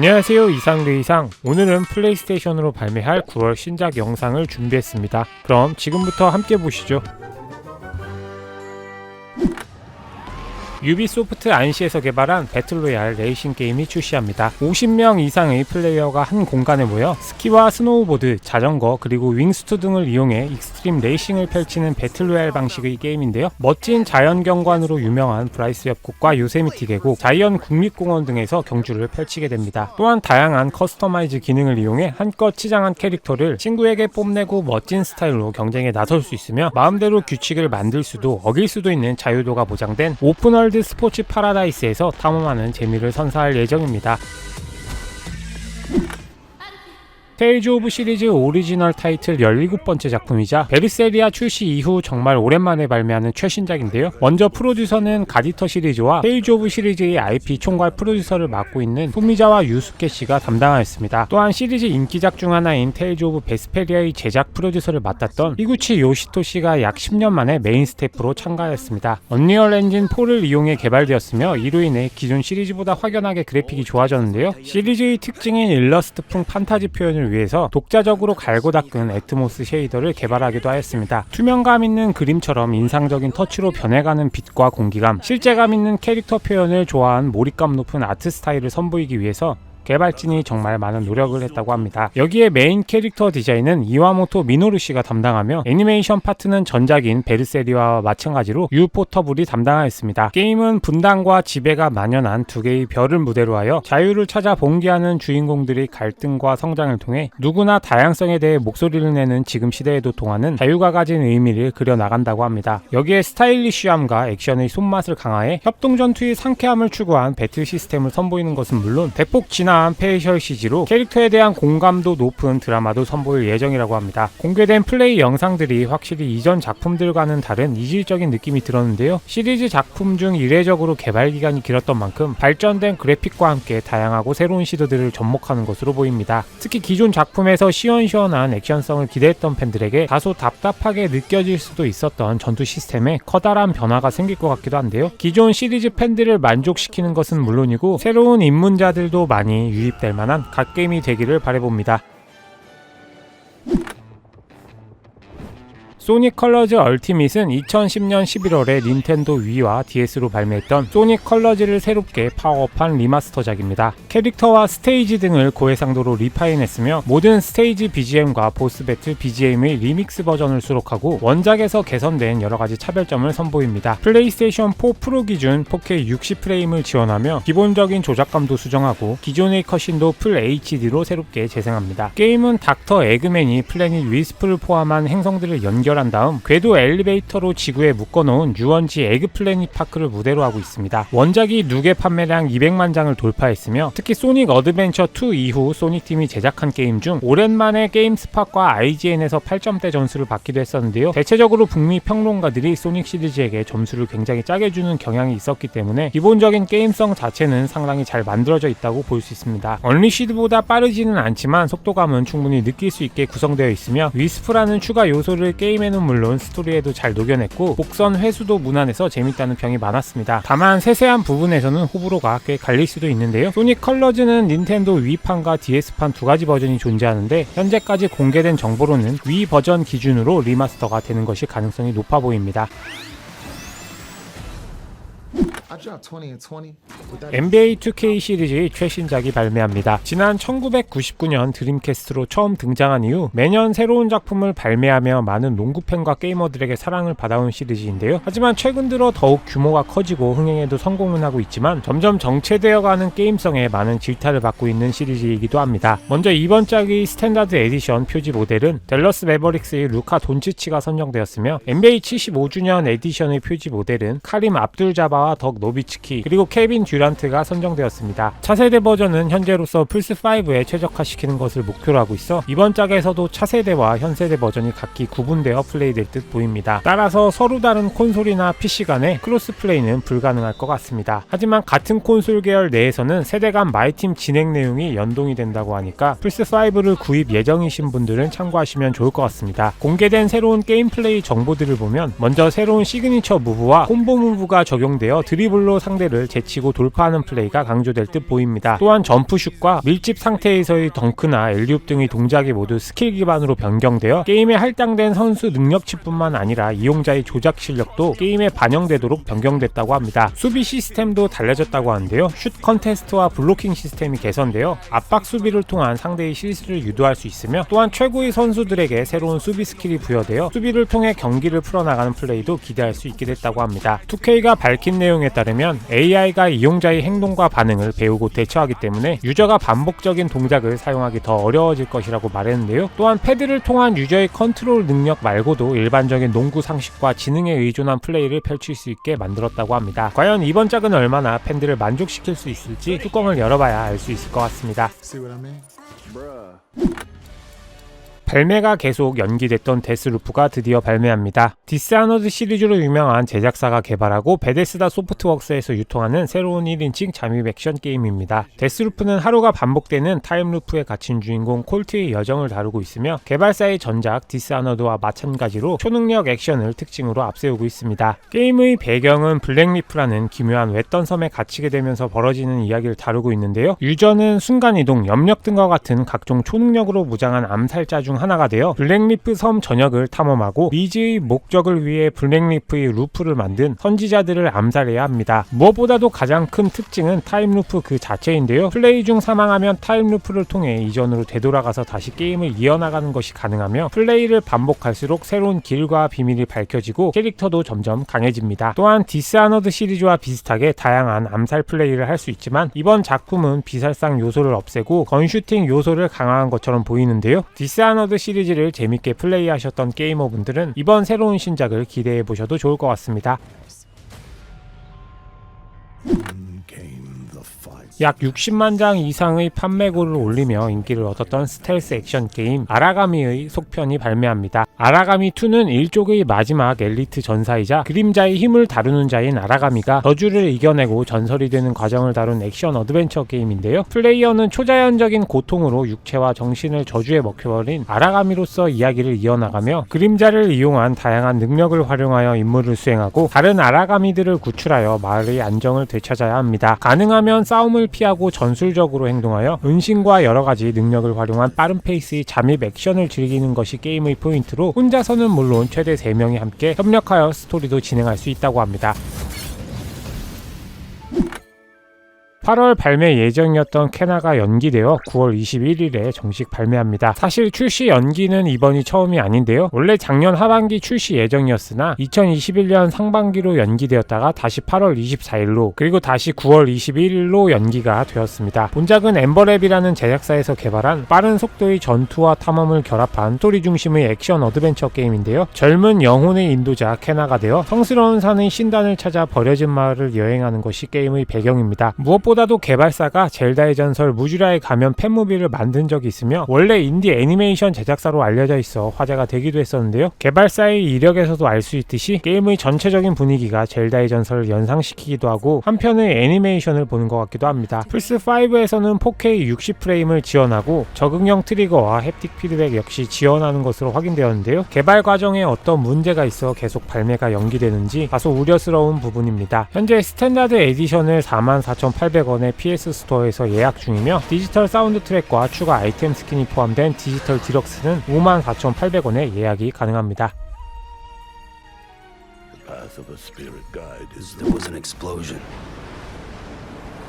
안녕하세요 이상대이상. 오늘은 플레이스테이션으로 발매할 9월 신작 영상을 준비했습니다. 그럼 지금부터 함께 보시죠 유비소프트 안시에서 개발한 배틀로얄 레이싱 게임이 출시합니다. 50명 이상의 플레이어가 한 공간에 모여 스키와 스노우보드, 자전거, 그리고 윙스투 등을 이용해 익스트림 레이싱을 펼치는 배틀로얄 방식의 게임인데요. 멋진 자연경관으로 유명한 브라이스 협곡과 요세미티 계곡, 자이언 국립공원 등에서 경주를 펼치게 됩니다. 또한 다양한 커스터마이즈 기능을 이용해 한껏 치장한 캐릭터를 친구에게 뽐내고 멋진 스타일로 경쟁에 나설 수 있으며 마음대로 규칙을 만들 수도 어길 수도 있는 자유도가 보장된 오픈월 월드 스포츠 파라다이스에서 탐험하는 재미를 선사할 예정입니다. 테일즈 오브 시리즈 오리지널 타이틀 17번째 작품이자 베르세리아 출시 이후 정말 오랜만에 발매하는 최신작인데요. 먼저 프로듀서는 가디터 시리즈와 테일즈 오브 시리즈의 IP 총괄 프로듀서를 맡고 있는 토미자와 유스케 씨가 담당하였습니다. 또한 시리즈 인기작 중 하나인 테일즈 오브 베스페리아의 제작 프로듀서를 맡았던 히구치 요시토 씨가 약 10년 만에 메인 스태프로 참가하였습니다. 언리얼 엔진 4를 이용해 개발되었으며 이로 인해 기존 시리즈보다 확연하게 그래픽이 좋아졌는데요. 시리즈의 특징인 일러스트풍 판타지 표현을 위해서 독자적으로 갈고 닦은 애트모스 쉐이더를 개발하기도 하였습니다. 투명감 있는 그림처럼 인상적인 터치로 변해가는 빛과 공기감, 실제감 있는 캐릭터 표현을 좋아한 몰입감 높은 아트 스타일을 선보이기 위해서 개발진이 정말 많은 노력을 했다고 합니다. 여기에 메인 캐릭터 디자인은 이와모토 미노루 씨가 담당하며 애니메이션 파트는 전작인 베르세리와 마찬가지로 유포터블이 담당하였습니다. 게임은 분단과 지배가 만연한 두 개의 별을 무대로 하여 자유를 찾아 봉기하는 주인공들의 갈등과 성장을 통해 누구나 다양성에 대해 목소리를 내는 지금 시대에도 통하는 자유가 가진 의미를 그려나간다고 합니다. 여기에 스타일리쉬함과 액션의 손맛을 강화해 협동전투의 상쾌함을 추구한 배틀 시스템을 선보이는 것은 물론 대폭 진화 다양한 페이셜 CG로 캐릭터에 대한 공감도 높은 드라마도 선보일 예정이라고 합니다. 공개된 플레이 영상들이 확실히 이전 작품들과는 다른 이질적인 느낌이 들었는데요. 시리즈 작품 중 이례적으로 개발 기간이 길었던 만큼 발전된 그래픽과 함께 다양하고 새로운 시도들을 접목하는 것으로 보입니다. 특히 기존 작품에서 시원시원한 액션성을 기대했던 팬들에게 다소 답답하게 느껴질 수도 있었던 전투 시스템에 커다란 변화가 생길 것 같기도 한데요. 기존 시리즈 팬들을 만족시키는 것은 물론이고 새로운 입문자들도 많이 유입될 만한 갓게임이 되기를 바래봅니다. 소닉 컬러즈 얼티밋은 2010년 11월에 닌텐도 위와 DS로 발매했던 소닉 컬러즈를 새롭게 파워업한 리마스터작입니다. 캐릭터와 스테이지 등을 고해상도로 리파인했으며 모든 스테이지 BGM과 보스 배틀 BGM의 리믹스 버전을 수록하고 원작에서 개선된 여러가지 차별점을 선보입니다. 플레이스테이션 4 프로 기준 4K 60프레임을 지원하며 기본적인 조작감도 수정하고 기존의 컷신도 풀 HD로 새롭게 재생합니다. 게임은 닥터 에그맨이 플래닛 위스프를 포함한 행성들을 연결 연결한 다음 궤도 엘리베이터로 지구에 묶어놓은 유원지 에그플래닛 파크를 무대로 하고 있습니다. 원작이 누계 판매량 200만 장을 돌파했으며 특히 소닉 어드벤처 2 이후 소닉팀이 제작한 게임 중 오랜만에 게임스팟과 IGN에서 8점대 점수를 받기도 했었는데요. 대체적으로 북미 평론가들이 소닉 시리즈에게 점수를 굉장히 짜게 주는 경향이 있었기 때문에 기본적인 게임성 자체는 상당히 잘 만들어져 있다고 볼 수 있습니다. 언리시드보다 빠르지는 않지만 속도감은 충분히 느낄 수 있게 구성되어 있으며 위스프라는 추가 요소를 게임 게 임에는 물론 스토리에도 잘 녹여냈고 복선 회수도 무난해서 재밌다는 평이 많았습니다. 다만 세세한 부분에서는 호불호가 꽤 갈릴 수도 있는데요. 소닉 컬러즈는 닌텐도 위판과 DS판 두 가지 버전이 존재하는데 현재까지 공개된 정보로는 위 버전 기준으로 리마스터가 되는 것이 가능성이 높아 보입니다. NBA 2K 시리즈의 최신작이 발매합니다. 지난 1999년 드림캐스트로 처음 등장한 이후 매년 새로운 작품을 발매하며 많은 농구팬과 게이머들에게 사랑을 받아온 시리즈인데요. 하지만 최근 들어 더욱 규모가 커지고 흥행에도 성공은 하고 있지만 점점 정체되어가는 게임성에 많은 질타를 받고 있는 시리즈이기도 합니다. 먼저 이번 짝의 스탠다드 에디션 표지 모델은 델러스 메버릭스의 루카 돈치치가 선정되었으며 NBA 75주년 에디션의 표지 모델은 카림 압둘 자바와 덕 노비츠키 그리고 케빈 듀란트가 선정되었습니다. 차세대 버전은 현재로서 플스5에 최적화시키는 것을 목표로 하고 있어 이번 짝에서도 차세대와 현세대 버전이 각기 구분되어 플레이될 듯 보입니다. 따라서 서로 다른 콘솔이나 PC 간의 크로스 플레이는 불가능할 것 같습니다. 하지만 같은 콘솔 계열 내에서는 세대 간 마이팀 진행 내용이 연동이 된다고 하니까 플스5를 구입 예정이신 분들은 참고하시면 좋을 것 같습니다. 공개된 새로운 게임 플레이 정보들을 보면 먼저 새로운 시그니처 무브와 콤보 무브가 적용되어 강조되어 드리블로 상대를 제치고 돌파하는 플레이가 강조될 듯 보입니다. 또한 점프슛과 밀집 상태에서의 덩크나 엘리웁 등의 동작이 모두 스킬 기반으로 변경되어 게임에 할당된 선수 능력치뿐만 아니라 이용자의 조작 실력도 게임에 반영되도록 변경됐다고 합니다. 수비 시스템도 달라졌다고 하는데요. 슛 컨테스트와 블로킹 시스템이 개선되어 압박 수비를 통한 상대의 실수를 유도할 수 있으며 또한 최고의 선수들에게 새로운 수비 스킬이 부여되어 수비를 통해 경기를 풀어나가는 플레이도 기대할 수 있게 됐다고 합니다. 2K가 밝힌 내용에 따 르면 AI가 이용자의 행동과 반응을 배우고 대처하기 때문에 유저가 반복적인 동작을 사용하기 더 어려워질 것이라고 말했는데요. 또한 패드를 통한 유저의 컨트롤 능력 말고도 일반적인 농구 상식과 지능에 의존한 플레이를 펼칠 수 있게 만들었다고 합니다. 과연 이번 작은 얼마나 팬들을 만족시킬 수 있을지 뚜껑을 열어봐야 알 수 있을 것 같습니다. 발매가 계속 연기됐던 데스루프가 드디어 발매합니다. 디스아너드 시리즈로 유명한 제작사가 개발하고 베데스다 소프트웍스에서 유통하는 새로운 1인칭 잠입 액션 게임입니다. 데스루프는 하루가 반복되는 타임루프에 갇힌 주인공 콜트의 여정을 다루고 있으며 개발사의 전작 디스아너드와 마찬가지로 초능력 액션을 특징으로 앞세우고 있습니다. 게임의 배경은 블랙리프라는 기묘한 외딴 섬에 갇히게 되면서 벌어지는 이야기를 다루고 있는데요. 유저는 순간이동, 염력 등과 같은 각종 초능력으로 무장한 암살자 중 하나가 되어 블랙리프 섬 전역을 탐험하고 미지의 목적을 위해 블랙리프의 루프를 만든 선지자들을 암살해야 합니다. 무엇보다도 가장 큰 특징은 타임루프 그 자체인데요. 플레이 중 사망하면 타임루프를 통해 이전으로 되돌아가서 다시 게임을 이어나가는 것이 가능하며 플레이를 반복할수록 새로운 길과 비밀이 밝혀지고 캐릭터도 점점 강해집니다. 또한 디스아너드 시리즈와 비슷하게 다양한 암살 플레이를 할 수 있지만 이번 작품은 비살상 요소를 없애고 건슈팅 요소를 강화한 것처럼 보이는데요. 디스아너드 시리즈를 재밌게 플레이하셨던 게이머분들은 이번 새로운 신작을 기대해 보셔도 좋을 것 같습니다. 약 60만 장 이상의 판매고를 올리며 인기를 얻었던 스텔스 액션 게임 아라가미의 속편이 발매합니다. 아라가미2는 일족의 마지막 엘리트 전사이자 그림자의 힘을 다루는 자인 아라가미가 저주를 이겨내고 전설이 되는 과정을 다룬 액션 어드벤처 게임인데요. 플레이어는 초자연적인 고통으로 육체와 정신을 저주에 먹혀버린 아라가미로서 이야기를 이어나가며 그림자를 이용한 다양한 능력을 활용하여 임무를 수행하고 다른 아라가미들을 구출하여 마을의 안정을 되찾아야 합니다. 가능하면 싸움을 피하고 전술적으로 행동하여 은신과 여러 가지 능력을 활용한 빠른 페이스의 잠입 액션을 즐기는 것이 게임의 포인트로 혼자서는 물론 최대 3명이 함께 협력하여 스토리도 진행할 수 있다고 합니다. 8월 발매 예정이었던 캐나가 연기되어 9월 21일에 정식 발매합니다. 사실 출시 연기는 이번이 처음이 아닌데요. 원래 작년 하반기 출시 예정이었으나 2021년 상반기로 연기되었다가 다시 8월 24일로 그리고 다시 9월 21일로 연기가 되었습니다. 본작은 엠버랩이라는 제작사에서 개발한 빠른 속도의 전투와 탐험을 결합한 스토리 중심의 액션 어드벤처 게임인데요. 젊은 영혼의 인도자 캐나가 되어 성스러운 산의 신단을 찾아 버려진 마을을 여행하는 것이 게임의 배경입니다. 무엇보다 도 개발사가 젤다의 전설 무주라의 가면 팬무비를 만든 적이 있으며 원래 인디 애니메이션 제작사로 알려져 있어 화제가 되기도 했었는데요. 개발사의 이력에서도 알 수 있듯이 게임의 전체적인 분위기가 젤다의 전설을 연상시키기도 하고 한편의 애니메이션을 보는 것 같기도 합니다. 플스5에서는 4K 60프레임을 지원하고 적응형 트리거와 햅틱 피드백 역시 지원하는 것으로 확인되었는데요. 개발 과정에 어떤 문제가 있어 계속 발매가 연기되는지 다소 우려스러운 부분입니다. 현재 스탠다드 에디션을 44,800원 에 PS 스토어에서 예약 중이며 디지털 사운드 트랙과 추가 아이템 스킨이 포함된 디지털 디럭스는 54,800원에 예약이 가능합니다. The path of a spirit guide is There was an explosion.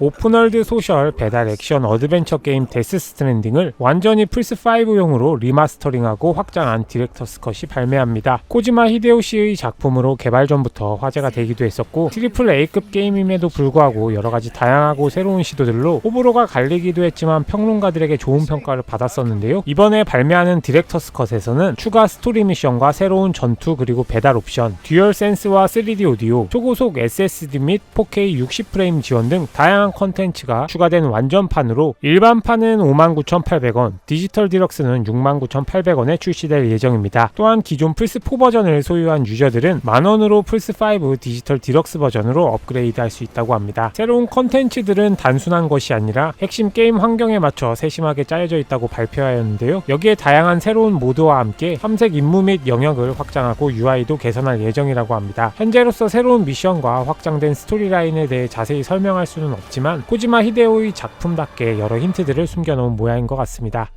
오픈월드 소셜 배달 액션 어드벤처 게임 데스 스트랜딩을 완전히 플스5용으로 리마스터링하고 확장한 디렉터스 컷이 발매합니다. 코지마 히데요시의 작품으로 개발 전부터 화제가 되기도 했었고 트리플 A급 게임임에도 불구하고 여러가지 다양하고 새로운 시도들로 호불호가 갈리기도 했지만 평론가들에게 좋은 평가를 받았었는데요. 이번에 발매하는 디렉터스 컷에서는 추가 스토리 미션과 새로운 전투 그리고 배달 옵션, 듀얼 센스와 3D 오디오, 초고속 SSD 및 4K 60프레임 지원 등 다양한 부실한 컨텐츠가 추가된 완전판으로 일반판은 59,800원, 디지털 디럭스는 69,800원에 출시될 예정입니다. 또한 기존 플스4 버전을 소유한 유저들은 만원으로 플스5 디지털 디럭스 버전으로 업그레이드 할 수 있다고 합니다. 새로운 컨텐츠들은 단순한 것이 아니라 핵심 게임 환경에 맞춰 세심하게 짜여져 있다고 발표하였는데요. 여기에 다양한 새로운 모드와 함께 삼색 임무 및 영역을 확장하고 UI도 개선할 예정이라고 합니다. 현재로서 새로운 미션과 확장된 스토리라인에 대해 자세히 설명할 수는 없지만 코지마 히데오의 작품답게 여러 힌트들을 숨겨놓은 모양인 것 같습니다.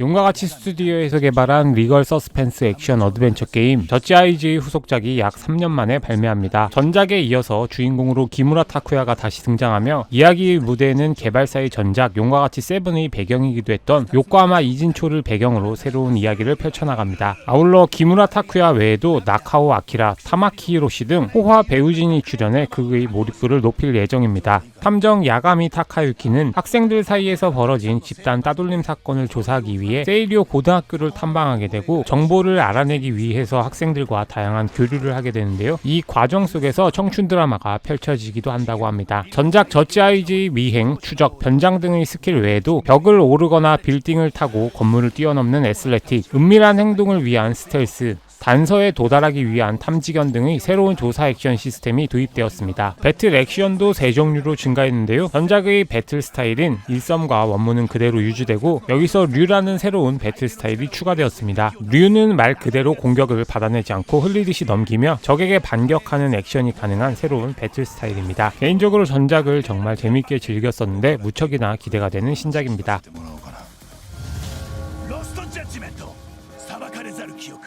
용과 같이 스튜디오에서 개발한 리걸 서스펜스 액션 어드벤처 게임 저지 아이즈의 후속작이 약 3년 만에 발매합니다. 전작에 이어서 주인공으로 기무라 타쿠야가 다시 등장하며 이야기의 무대에는 개발사의 전작 용과 같이 세븐의 배경이기도 했던 요코하마 이진초를 배경으로 새로운 이야기를 펼쳐나갑니다. 아울러 기무라 타쿠야 외에도 나카오 아키라, 타마키 히로시 등 호화 배우진이 출연해 극의 몰입도를 높일 예정입니다. 탐정 야가미 타카유키는 학생들 사이에서 벌어진 집단 따돌림 사건을 조사하기 위해 세이리오 고등학교를 탐방하게 되고 정보를 알아내기 위해서 학생들과 다양한 교류를 하게 되는데요. 이 과정 속에서 청춘 드라마가 펼쳐지기도 한다고 합니다. 전작 저지 아이즈의 미행, 추적, 변장 등의 스킬 외에도 벽을 오르거나 빌딩을 타고 건물을 뛰어넘는 애슬레틱, 은밀한 행동을 위한 스텔스, 단서에 도달하기 위한 탐지견 등의 새로운 조사 액션 시스템이 도입되었습니다. 배틀 액션도 세 종류로 증가했는데요. 전작의 배틀 스타일인 일섬과 원문은 그대로 유지되고 여기서 류라는 새로운 배틀 스타일이 추가되었습니다. 류는 말 그대로 공격을 받아내지 않고 흘리듯이 넘기며 적에게 반격하는 액션이 가능한 새로운 배틀 스타일입니다. 개인적으로 전작을 정말 재밌게 즐겼었는데 무척이나 기대가 되는 신작입니다. 사박하는 자를 기억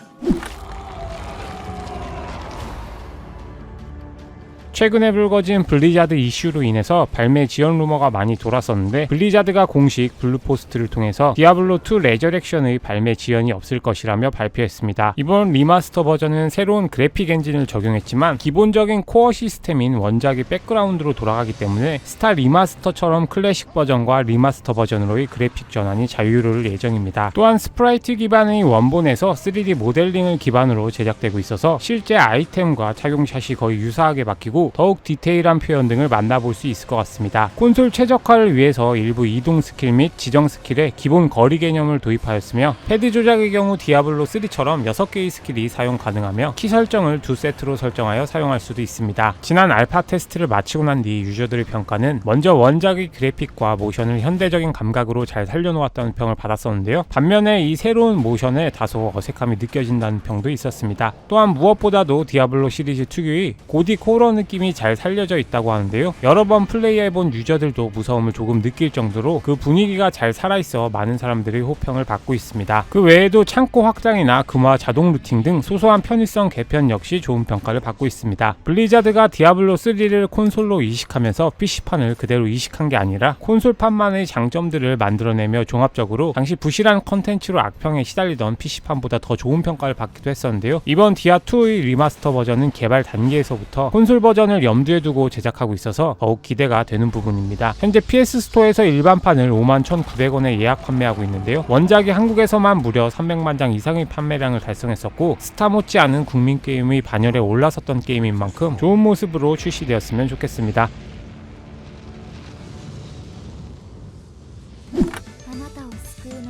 최근에 불거진 블리자드 이슈로 인해서 발매 지연 루머가 많이 돌았었는데 블리자드가 공식 블루포스트를 통해서 디아블로2 레저렉션의 발매 지연이 없을 것이라며 발표했습니다. 이번 리마스터 버전은 새로운 그래픽 엔진을 적용했지만 기본적인 코어 시스템인 원작이 백그라운드로 돌아가기 때문에 스타 리마스터처럼 클래식 버전과 리마스터 버전으로의 그래픽 전환이 자유로울 예정입니다. 또한 스프라이트 기반의 원본에서 3D 모델링을 기반으로 제작되고 있어서 실제 아이템과 착용샷이 거의 유사하게 바뀌고 더욱 디테일한 표현 등을 만나볼 수 있을 것 같습니다. 콘솔 최적화를 위해서 일부 이동 스킬 및 지정 스킬에 기본 거리 개념을 도입하였으며 패드 조작의 경우 디아블로 3처럼 6개의 스킬이 사용 가능하며 키 설정을 두 세트로 설정하여 사용할 수도 있습니다. 지난 알파 테스트를 마치고 난 뒤 유저들의 평가는 먼저 원작의 그래픽과 모션을 현대적인 감각으로 잘 살려놓았다는 평을 받았었는데요. 반면에 이 새로운 모션에 다소 어색함이 느껴진다는 평도 있었습니다. 또한 무엇보다도 디아블로 시리즈 특유의 고딕 호러 느낌이 잘 살려져 있다고 하는데요. 여러 번 플레이해본 유저들도 무서움을 조금 느낄 정도로 그 분위기가 잘 살아있어 많은 사람들의 호평을 받고 있습니다. 그 외에도 창고 확장이나 금화 자동 루팅 등 소소한 편의성 개편 역시 좋은 평가를 받고 있습니다. 블리자드가 디아블로 3를 콘솔로 이식하면서 PC판을 그대로 이식한 게 아니라 콘솔판만의 장점들을 만들어내며 종합적으로 당시 부실한 컨텐츠로 악평에 시달리던 PC판보다 더 좋은 평가를 받기도 했었는데요. 이번 디아2의 리마스터 버전은 개발 단계에서부터 콘솔 버전을 염두에 두고 제작하고 있어서 더욱 기대가 되는 부분입니다. 현재 PS 스토어에서 일반판을 51,900원에 예약 판매하고 있는데요. 원작이 한국에서만 무려 300만 장 이상의 판매량을 달성했었고 스타 못지 않은 국민 게임의 반열에 올라섰던 게임인 만큼 좋은 모습으로 출시되었으면 좋겠습니다.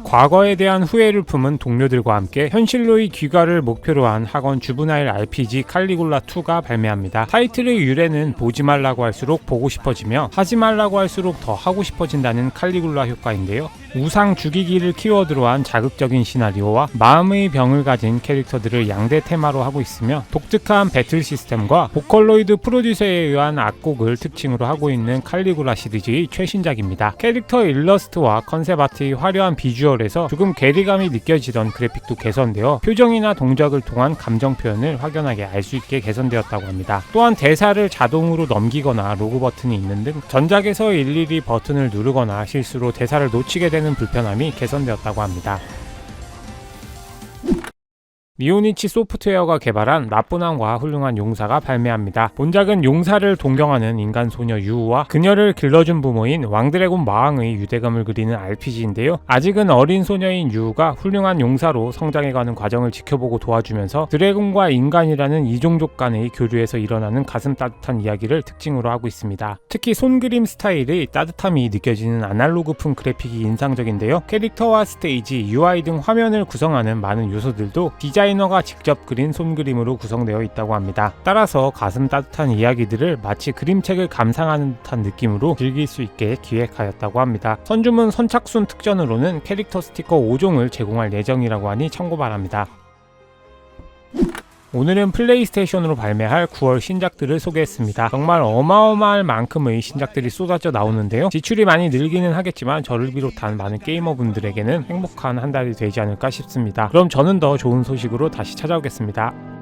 과거에 대한 후회를 품은 동료들과 함께 현실로의 귀가를 목표로 한 학원 주브나일 RPG 칼리굴라 2가 발매합니다. 타이틀의 유래는 보지 말라고 할수록 보고 싶어지며 하지 말라고 할수록 더 하고 싶어진다는 칼리굴라 효과인데요. 우상 죽이기를 키워드로 한 자극적인 시나리오와 마음의 병을 가진 캐릭터들을 양대 테마로 하고 있으며 독특한 배틀 시스템과 보컬로이드 프로듀서에 의한 악곡을 특징으로 하고 있는 칼리굴라 시리즈의 최신작입니다. 캐릭터 일러스트와 컨셉 아트의 화려한 비주얼에서 조금 괴리감이 느껴지던 그래픽도 개선되어 표정이나 동작을 통한 감정 표현을 확연하게 알 수 있게 개선되었다고 합니다. 또한 대사를 자동으로 넘기거나 로그 버튼이 있는 등 전작에서 일일이 버튼을 누르거나 실수로 대사를 놓치게 되는 불편함이 개선되었다고 합니다. 미오니치 소프트웨어가 개발한 나뿐함과 훌륭한 용사가 발매합니다. 본작은 용사를 동경하는 인간 소녀 유우와 그녀를 길러준 부모인 왕드래곤 마왕의 유대감을 그리는 RPG인데요. 아직은 어린 소녀인 유우가 훌륭한 용사로 성장해가는 과정을 지켜보고 도와주면서 드래곤과 인간이라는 이종족 간의 교류에서 일어나는 가슴 따뜻한 이야기를 특징으로 하고 있습니다. 특히 손그림 스타일의 따뜻함이 느껴지는 아날로그풍 그래픽이 인상적인데요. 캐릭터와 스테이지, UI 등 화면을 구성하는 많은 요소들도 디자이너가 직접 그린 손그림으로 구성되어 있다고 합니다. 따라서 가슴 따뜻한 이야기들을 마치 그림책을 감상하는 듯한 느낌으로 즐길 수 있게 기획하였다고 합니다. 선주문 선착순 특전으로는 캐릭터 스티커 5종을 제공할 예정이라고 하니 참고 바랍니다. 오늘은 플레이스테이션으로 발매할 9월 신작들을 소개했습니다. 정말 어마어마할 만큼의 신작들이 쏟아져 나오는데요. 지출이 많이 늘기는 하겠지만 저를 비롯한 많은 게이머분들에게는 행복한 한 달이 되지 않을까 싶습니다. 그럼 저는 더 좋은 소식으로 다시 찾아오겠습니다.